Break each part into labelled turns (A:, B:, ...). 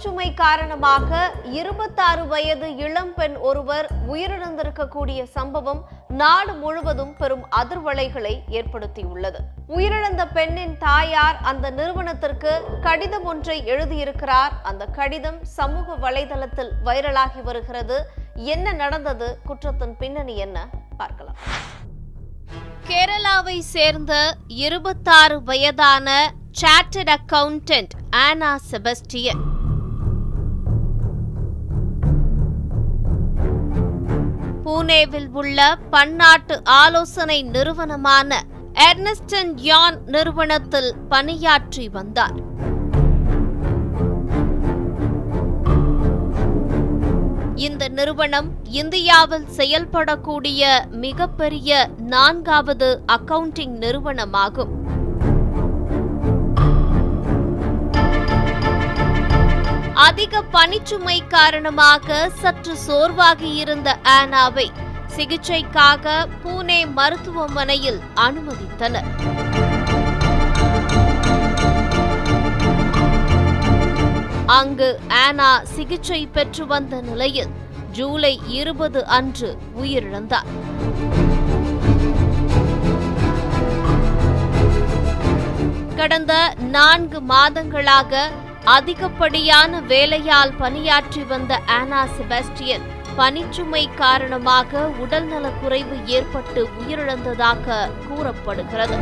A: பணிச்சுமை காரணமாக இருபத்தாறு வயது இளம்பெண் ஒருவர் உயிரிழந்திருக்கக்கூடிய சம்பவம் நாடு முழுவதும் பெரும் அதிர்வலைகளை ஏற்படுத்தியுள்ளது. உயிரிழந்த பெண்ணின் தாயார் அந்த நிறுவனத்திற்கு கடிதம் ஒன்றை எழுதியிருக்கிறார். அந்த கடிதம் சமூக வலைதளத்தில் வைரலாகி வருகிறது. என்ன நடந்தது? குற்றத்தின் பின்னணி என்ன? பார்க்கலாம். கேரளாவை சேர்ந்த இருபத்தாறு வயதான சார்ட்டர்ட் அக்கவுண்டன்ட் ஆனா செபஸ்டியன் பூனேவில் உள்ள பன்னாட்டு ஆலோசனை நிறுவனமான எர்னஸ்டன் யான் நிறுவனத்தில் பணியாற்றி வந்தார். இந்த நிறுவனம் இந்தியாவில் செயல்படக்கூடிய மிகப்பெரிய நான்காவது அக்கவுண்டிங் நிறுவனமாகும். அதிக பணிச்சுமை காரணமாக சற்று சோர்வாகி இருந்த ஆனாவை சிகிச்சைக்காக பூனே மருத்துவமனையில் அனுமதித்தனர். அங்கு ஆனா சிகிச்சை பெற்று வந்த நிலையில் ஜூலை இருபது அன்று உயிரிழந்தார். கடந்த நான்கு மாதங்களாக அதிகப்படியான வேலையால் பணியாற்றி வந்த ஆனா செபாஸ்டியன் பனிச்சுமை காரணமாக உடல்நலக் குறைவு ஏற்பட்டு உயிரிழந்ததாக கூறப்படுகிறது.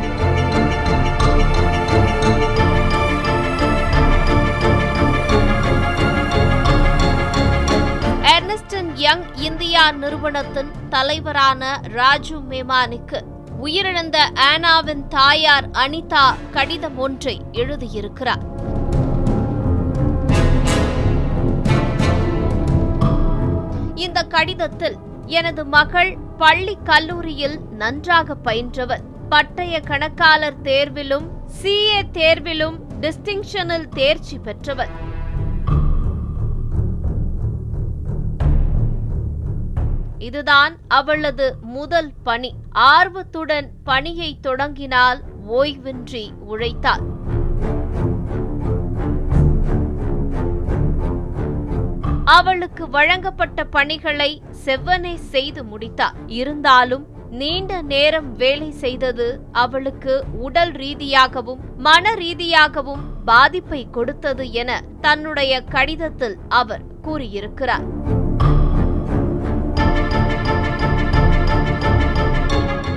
A: எர்னஸ்டன் யங் இந்தியா நிறுவனத்தின் தலைவரான ராஜு மேமானிக்கு உயிரிழந்த ஆனாவின் தாயார் அனிதா கடிதம் ஒன்றை எழுதியிருக்கிறார். இந்த கடிதத்தில் எனது மகள் பள்ளி கல்லூரியில் நன்றாக பயின்றவர். பட்டய கணக்காளர் தேர்விலும் சிஏ தேர்விலும் டிஸ்டிங்ஷனில் தேர்ச்சி பெற்றவர். இதுதான் அவளது முதல் பணி. ஆர்வத்துடன் பணியை தொடங்கினால் ஓய்வின்றி உழைத்தாள். அவளுக்கு வழங்கப்பட்ட பணிகளை செவ்வனே செய்து முடித்தார். இருந்தாலும் நீண்ட நேரம் வேலை செய்தது அவளுக்கு உடல் ரீதியாகவும் மன ரீதியாகவும் பாதிப்பை கொடுத்தது என தன்னுடைய கடிதத்தில் அவர் கூறியிருக்கிறார்.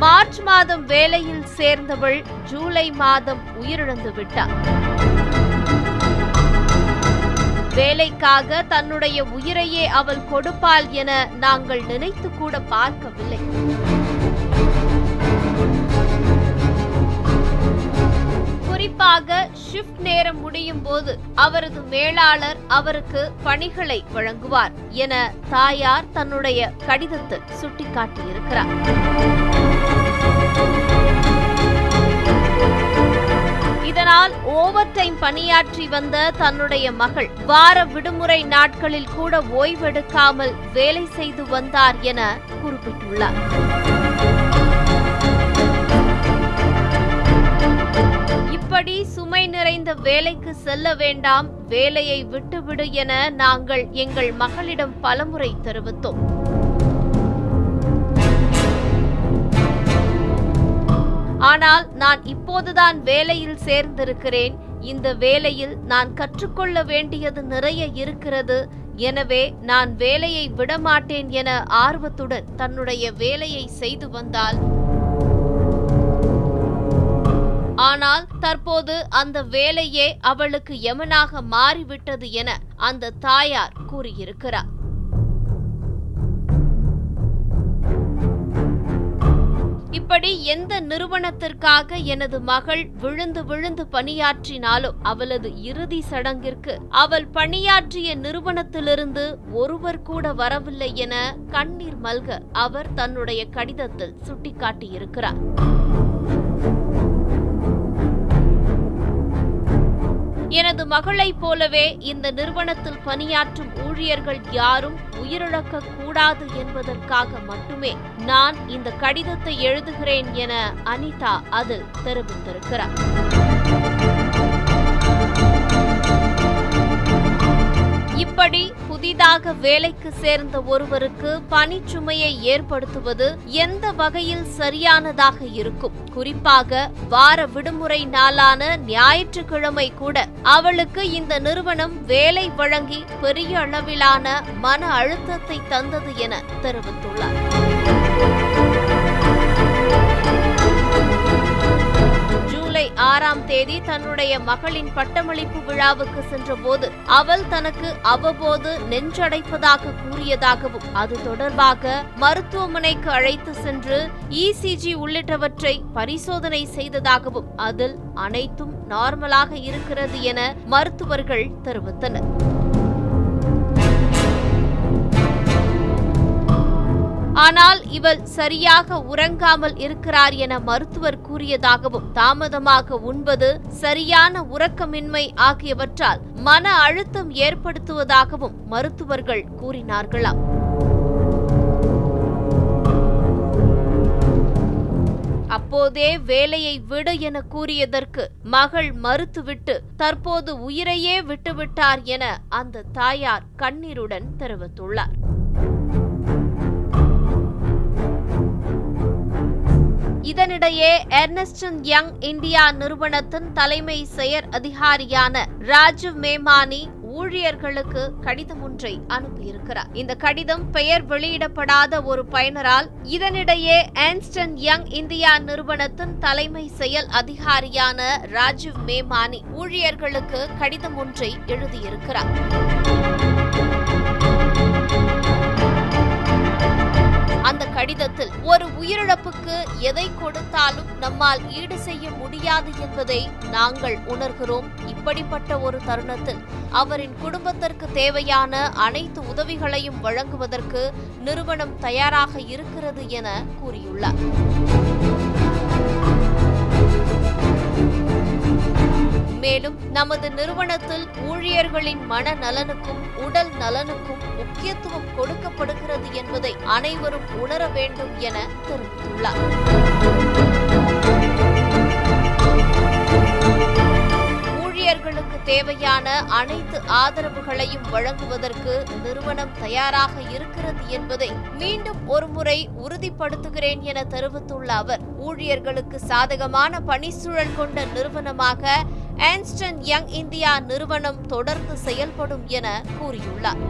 A: மார்ச் மாதம் வேலையில் சேர்ந்தவள் ஜூலை மாதம் உயிரிழந்து விட்டார். வேலைக்காக தன்னுடைய உயிரையே அவள் கொடுப்பாள் என நாங்கள் நினைத்து கூட பார்க்கவில்லை. குறிப்பாக ஷிப்ட் நேரம் முடியும் போது அவரது மேலாளர் அவருக்கு பணிகளை வழங்குவார் என தாயார் தன்னுடைய கடிதத்தில் சுட்டிக்காட்டியிருக்கிறார். இதனால் ஓவர் டைம் பணியாற்றி வந்த தன்னுடைய மகள் வார விடுமுறை நாட்களில் கூட ஓய்வெடுக்காமல் வேலை செய்து வந்தார் என குறிப்பிட்டுள்ளார். இப்படி சுமை நிறைந்த வேலைக்கு செல்ல வேண்டாம் வேலையை விட்டுவிடு என நாங்கள் எங்கள் மகளிடம் பலமுறை தெரிவித்தோம். ஆனால் நான் இப்போதுதான் வேலையில் சேர்ந்திருக்கிறேன். இந்த வேலையில் நான் கற்றுக்கொள்ள வேண்டியது நிறைய இருக்கிறது. எனவே நான் வேலையை விடமாட்டேன் என ஆர்வத்துடன் தன்னுடைய வேலையை செய்து வந்தால் ஆனால் தற்போது அந்த வேலையே அவளுக்கு யமனாக மாறிவிட்டது என அந்த தாயார் கூறியிருக்கிறார். இப்படி எந்த நிறுவனத்திற்காக எனது மகள் விழுந்து விழுந்து பணியாற்றினாலும் அவளது இறுதி சடங்கிற்கு அவள் பணியாற்றிய நிறுவனத்திலிருந்து ஒருவர் கூட வரவில்லை என கண்ணீர் மல்க அவர் தன்னுடைய கடிதத்தில் சுட்டிக்காட்டியிருக்கிறார். எனது மகளைப் போலவே இந்த நிறுவனத்தில் பணியாற்றும் ஊழியர்கள் யாரும் உயிரிழக்க கூடாது என்பதற்காக மட்டுமே நான் இந்த கடிதத்தை எழுதுகிறேன் என அனிதா அதில் தெரிவித்திருக்கிறார். இப்படி புதிதாக வேலைக்கு சேர்ந்த ஒருவருக்கு பணிச்சுமையை ஏற்படுத்துவது எந்த வகையில் சரியானதாக இருக்கும்? குறிப்பாக வார விடுமுறை நாளான ஞாயிற்றுக்கிழமை கூட அவளுக்கு இந்த நிறுவனம் வேலை வழங்கி பெரிய அளவிலான மன அழுத்தத்தை தந்தது என தெரிவித்துள்ளார். ஆறாம் தேதி தன்னுடைய மகளின் பட்டமளிப்பு விழாவுக்கு சென்றபோது அவள் தனக்கு அவ்வப்போது நெஞ்சடைப்பதாக கூறியதாகவும் அது தொடர்பாக மருத்துவமனைக்கு அழைத்து சென்று இசிஜி உள்ளிட்டவற்றை பரிசோதனை செய்ததாகவும் அதில் அனைத்தும் நார்மலாக இருக்கிறது என மருத்துவர்கள் தெரிவித்தனர். ஆனால் இவள் சரியாக உறங்காமல் இருக்கிறார் என மருத்துவர் கூறியதாகவும் தாமதமாக உண்பது சரியான உறக்கமின்மை ஆகியவற்றால் மன அழுத்தம் ஏற்படுத்துவதாகவும் மருத்துவர்கள் கூறினார்களாம். அப்போதே வேலையை விடு என கூறியதற்கு மகள் மறுத்துவிட்டு தற்போது உயிரையே விட்டுவிட்டார் என அந்த தாயார் கண்ணீருடன் தெரிவித்துள்ளார். இதனிடையே எர்னஸ்டன் யங் இந்தியா நிறுவனத்தின் தலைமை செயற் அதிகாரியான ராஜீவ் மேமானி ஊழியர்களுக்கு கடிதம் ஒன்றை அனுப்பியிருக்கிறார். இந்த கடிதம் பெயர் வெளியிடப்படாத ஒரு பயனரால் இதனிடையே ஏன்ஸ்டன் யங் இந்தியா நிறுவனத்தின் தலைமை செயல் அதிகாரியான ராஜீவ் மேமானி ஊழியர்களுக்கு கடிதம் ஒன்றை எழுதியிருக்கிறார். கொடுத்தாலும் நம்மால் ஈடு செய்ய முடியாது என்பதை நாங்கள் உணர்கிறோம். இப்படிப்பட்ட ஒரு தருணத்தில் அவரின் குடும்பத்திற்கு தேவையான அனைத்து உதவிகளையும் வழங்குவதற்கு நிறுவனம் தயாராக இருக்கிறது என கூறியுள்ளார். மேலும் நமது நிறுவனத்தில் ஊழியர்களின் மன நலனுக்கும் உடல் நலனுக்கும் முக்கியத்துவம் கொடுக்கப்படுகிறது என்பதை அனைவரும் உணர வேண்டும் என தெரிவித்துள்ளார். அவர்களுக்கு தேவையான அனைத்து ஆதரவுகளையும் வழங்குவதற்கு நிறுவனம் தயாராக இருக்கிறது என்பதை மீண்டும் ஒருமுறை உறுதிப்படுத்துகிறேன் என தெரிவித்துள்ள அவர் ஊழியர்களுக்கு சாதகமான பணிச்சூழல் கொண்ட நிறுவனமாக ஆன்ஸ்டன் யங் இந்தியா நிறுவனம் தொடர்ந்து செயல்படும் என கூறியுள்ளார்.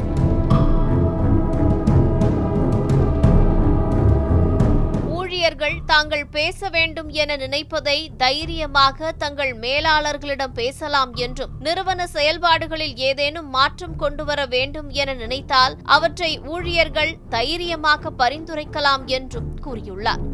A: ஊழியர்கள் தாங்கள் பேச வேண்டும் என நினைப்பதை தைரியமாக தங்கள் மேலாளர்களிடம் பேசலாம் என்றும் நிறுவன செயல்பாடுகளில் ஏதேனும் மாற்றம் கொண்டு வர வேண்டும் என நினைத்தால் அவற்றை ஊழியர்கள் தைரியமாக பரிந்துரைக்கலாம் என்றும் கூறியுள்ளார்.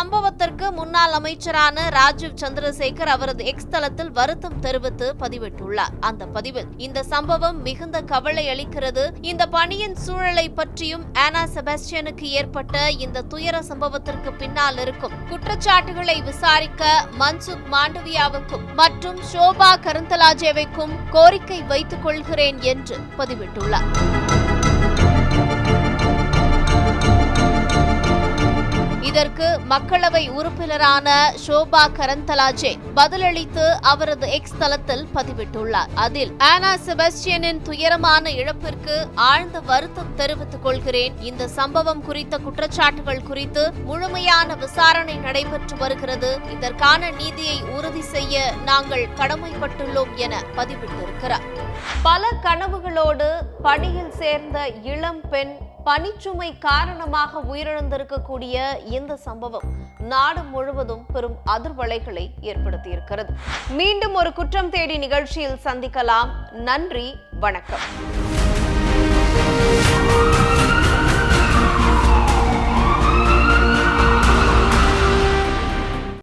A: சம்பவத்திற்கு முன்னாள் அமைச்சரான ராஜீவ் சந்திரசேகர் அவரது எக்ஸ் தளத்தில் வருத்தம் தெரிவித்து பதிவிட்டுள்ளார். அந்த பதிவில் இந்த சம்பவம் மிகுந்த கவலை அளிக்கிறது. இந்த பணியின் சூழலை பற்றியும் ஆனா செபாஸ்டியனுக்கு ஏற்பட்ட இந்த துயர சம்பவத்திற்கு பின்னால் இருக்கும் குற்றச்சாட்டுகளை விசாரிக்க மன்சுக் மாண்டவியாவுக்கும் மற்றும் ஷோபா கருந்தலாஜேவைக்கும் கோரிக்கை வைத்துக் கொள்கிறேன் என்று பதிவிட்டுள்ளார். இதற்கு மக்களவை உறுப்பினரான ஷோபா கரந்தலாஜே பதிலளித்து அவரது எக்ஸ் தளத்தில் பதிவிட்டுள்ளார். அதில் ஆனா செபஸ்டியனின் துயரமான இழப்பிற்கு ஆழ்ந்த வருத்தம் தெரிவித்துக் கொள்கிறேன். இந்த சம்பவம் குறித்த குற்றச்சாட்டுகள் குறித்து முழுமையான விசாரணை நடைபெற்று வருகிறது. இதற்கான நீதியை உறுதி செய்ய நாங்கள் கடமைப்பட்டுள்ளோம் என பதிவிட்டிருக்கிறார். பல கனவுகளோடு பணியில் சேர்ந்த இளம் பெண் பனிச்சுமை காரணமாக உயிரிழந்திருக்கக்கூடிய இந்த சம்பவம் நாடு முழுவதும் பெரும் அதிர்வலைகளை ஏற்படுத்தியிருக்கிறது. மீண்டும் ஒரு குற்றம் தேடி நிகழ்ச்சியில் சந்திக்கலாம். நன்றி வணக்கம்.